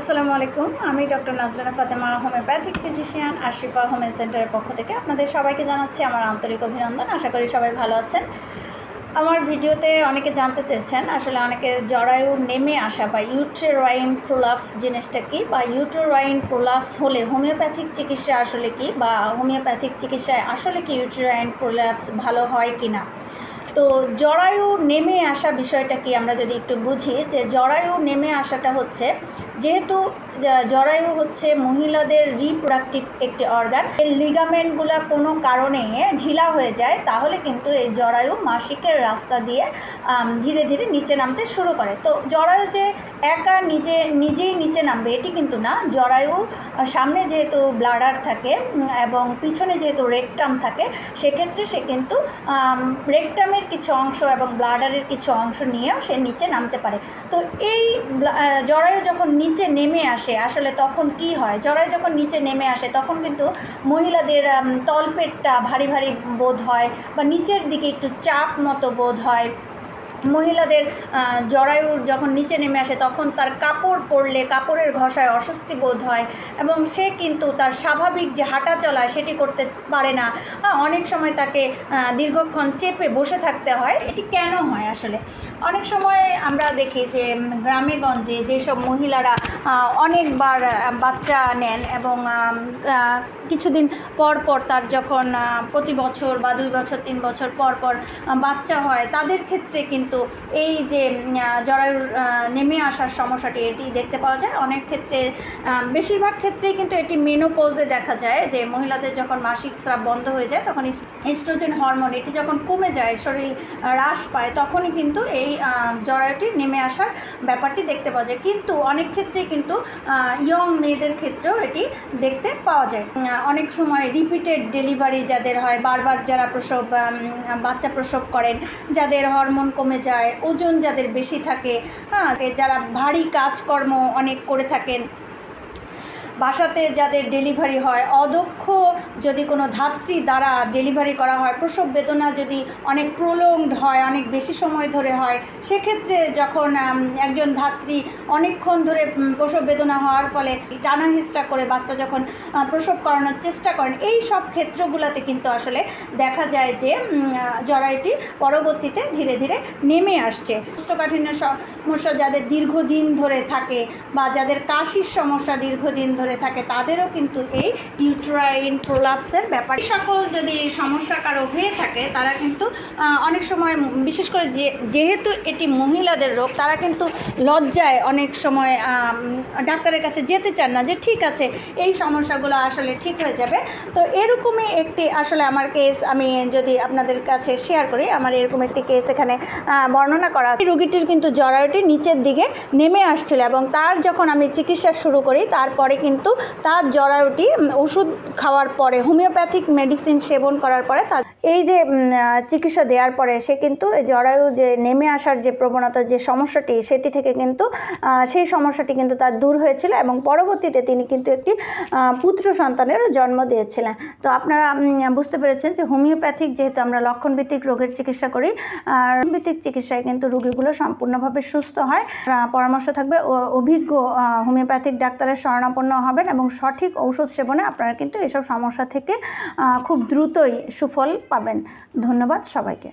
আসসালামু আলাইকুম, আমি doctor Nazrana Fatema, homeopathic physician Ashifa homeo center পক্ষ থেকে আপনাদের সবাইকে জানাচ্ছি আমার আন্তরিক অভিনন্দন, আশা করি সবাই ভালো আছেন। আমার ভিডিওতে অনেকে জানতে চেয়েছেন, আসলে অনেকে জরায়ু নেমে আসা বা ইউট্রেরাইন প্রোলাপস জিনিসটা কি বা ইউট্রেরাইন প্রোলাপস হলে হোমিওপ্যাথিক চিকিৎসা আসলে কি বা হোমিওপ্যাথিক চিকিৎসায় আসলে কি ইউট্রেরাইন প্রোলাপস ভালো হয় কি না তো জরায়ু নেমে আসা বিষয়টা কি আমরা যদি একটু বুঝি, যে জরায়ু নেমে আসাটা হচ্ছে যেহেতু জরায়ু হচ্ছে মহিলাদের রিপ্রোডাক্টিভ একটি অর্গান এর লিগামেন্টগুলো কোনো কারণে ঢিলা হয়ে যায়, তাহলে কিন্তু এই জরায়ু মাসিকের রাস্তা দিয়ে ধীরে ধীরে নিচে নামতে শুরু করে। তো জরায়ু যে একা নিজে, নিজেই নিচে নামবে, এটি কিন্তু না। জরায়ু সামনে যেহেতু ব্লাডার থাকে এবং পিছনে যেহেতু রেকটাম থাকে, সেক্ষেত্রে সে কিন্তু রেকটামের কিছু অংশ এবং ব্লাডারের কিছু অংশ নিয়েও সে নিচে নামতে পারে। তো এই জরায়ু যখন নিচে নেমে আসে, আসলে তখন কি হয়? জরায়ু যখন নিচে নেমে আসে, তখন কিন্তু মহিলাদের তলপেটটা ভারী ভারী বোধ হয় বা নিচের দিকে একটু চাপ মতো বোধ হয়। মহিলাদের জরায়ু যখন নিচে নেমে আসে, তখন তার কাপড় পরলে কাপড়ের ঘষায় অস্বস্তি বোধ হয় এবং সে কিন্তু তার স্বাভাবিক যে হাঁটা চলা সেটি করতে পারে না। অনেক সময় তাকে দীর্ঘক্ষণ চেপে বসে থাকতে হয়। এটি কেন হয় আসলে? অনেক সময় আমরা দেখি যে গ্রামে গঞ্জে যেসব মহিলারা অনেকবার বাচ্চা নেন এবং কিছুদিন পর পর তার যখন প্রতি বছর বা দুই বছর, তিন বছর পর পর বাচ্চা হয়, তাদের ক্ষেত্রে কিন্তু এই যে জরায়ুর নেমে আসার সমস্যাটি এটি দেখতে পাওয়া যায়। অনেক ক্ষেত্রে বেশিরভাগ ক্ষেত্রেই কিন্তু এটি মেনোপোজে দেখা যায়, যে মহিলাদের যখন মাসিক স্রাব বন্ধ হয়ে যায়, তখন এস্ট্রোজেন হরমোন, এটি যখন কমে যায়, শরীর হ্রাস পায়, তখনই কিন্তু এই জরায়ুটি নেমে আসার ব্যাপারটি দেখতে পাওয়া যায়। কিন্তু অনেক ক্ষেত্রেই কিন্তু ইয়ং মেয়েদের ক্ষেত্রেও এটি দেখতে পাওয়া যায়। অনেক সময় রিপিটেড ডেলিভারি যাদের হয়, বারবার যারা প্রসব বাচ্চা প্রসব করেন, যাদের হরমোন কমে যায়, ওজন যাদের বেশি থাকে হ্যাঁ যারা ভারী কাজকর্ম অনেক করে থাকেন বাসাতে যাদের ডেলিভারি হয়, অদক্ষ যদি কোনো ধাত্রী দ্বারা ডেলিভারি করা হয়, প্রসব বেদনা যদি অনেক প্রলংড হয়, অনেক বেশি সময় ধরে হয়, সেক্ষেত্রে যখন একজন ধাত্রী অনেকক্ষণ ধরে প্রসব বেদনা হওয়ার ফলে টানা হিস্টা করে বাচ্চা যখন প্রসব করানোর চেষ্টা করেন, এই সব ক্ষেত্রগুলোতে কিন্তু আসলে দেখা যায় যে জরায়ুটি পরবর্তীতে ধীরে ধীরে নেমে আসছে। কোষ্ঠকাঠিন্য সমস্যা যাদের দীর্ঘদিন ধরে থাকে বা যাদের কাশির সমস্যা দীর্ঘদিন ধরে থাকে, তাদেরও কিন্তু এই ইউট্রাইন প্রোলাপসের ব্যাপার সকল যদি সমস্যা কারও হয়ে থাকে, তারা কিন্তু অনেক সময় বিশেষ করে যে, যেহেতু এটি মহিলাদের রোগ, তারা কিন্তু লজ্জায় অনেক সময় ডাক্তারের কাছে যেতে চান না যে, ঠিক আছে, এই সমস্যাগুলো আসলে ঠিক হয়ে যাবে তো এরকমই একটি, আসলে আমার কেস আমি যদি আপনাদের কাছে শেয়ার করি, আমার এরকম একটি কেস এখানে বর্ণনা করা। রোগীটির কিন্তু জরায়ুটি নিচের দিকে নেমে আসছিল এবং তার যখন আমি চিকিৎসা শুরু করি, তারপরে কিন্তু তার জরায়ুটি ওষুধ খাওয়ার পরে, হোমিওপ্যাথিক মেডিসিন সেবন করার পরে তার এই যে চিকিৎসা দেওয়ার পরে সে কিন্তু জরায়ু যে নেমে আসার যে প্রবণতা, যে সমস্যাটি, সেটি থেকে কিন্তু সেই সমস্যাটি কিন্তু তার দূর হয়েছিল এবং পরবর্তীতে তিনি কিন্তু একটি পুত্র সন্তানের জন্ম দিয়েছিলেন। তো আপনারা বুঝতে পেরেছেন যে হোমিওপ্যাথিক যেহেতু আমরা লক্ষণভিত্তিক রোগের চিকিৎসা করি, আর ভিত্তিক চিকিৎসায় কিন্তু রোগীগুলো সম্পূর্ণভাবে সুস্থ হয়। পরামর্শ থাকবে অভিজ্ঞ হোমিওপ্যাথিক ডাক্তারের শরণাপন্ন হবেন এবং সঠিক ঔষধ সেবনে আপনারা কিন্তু এসব সমস্যা থেকে খুব দ্রুতই সুফল পাবেন। ধন্যবাদ সবাইকে।